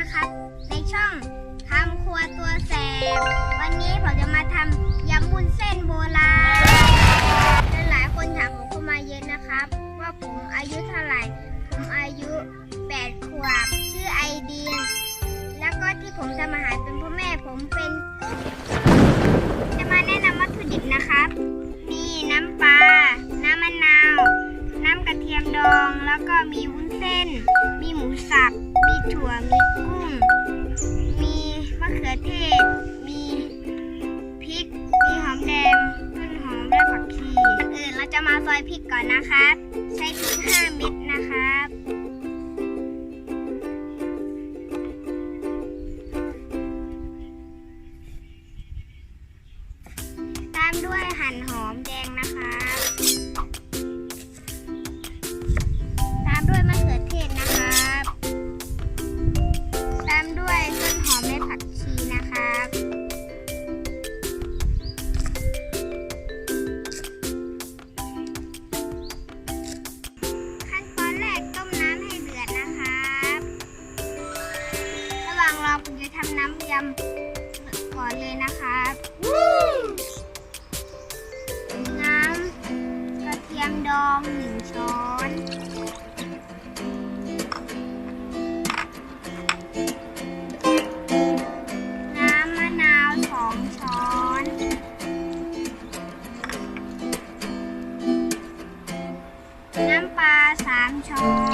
นะครับ ในช่องทำครัวตัวแสบ วันนี้ผมจะมาทำยำวุ้นเส้นโบราณหลายคนถามผมเข้ามาเยอะนะครับ ว่าผมอายุเท่าไหร่ ผมอายุ 8 ขวบ ชื่อไอดีนแล้วก็ที่ผมทำอาหารเป็นพ่อแม่ผมเป็น จะมาแนะนำวัตถุดิบนะครับ มีน้ำปลา น้ำมะนาว น้ำกระเทียมดอง แล้วก็มีวุ้นเส้น มีหมูสับ ถั่ว มีกุ้ง มีมะเขือเทศ มีพริก มีหอมแดง ต้นหอมและผักชีอนอื่นเราจะมาซอยพริกก่อนนะครับ ใช้พริก5เม็ดนะครับตามด้วยหั่นหอมแดง ทำน้ำยำก่อนเลยนะครับน้ำกระเทียมดองหนึ่งช้อนน้ำมะนาวสองช้อนน้ำปลาสามช้อน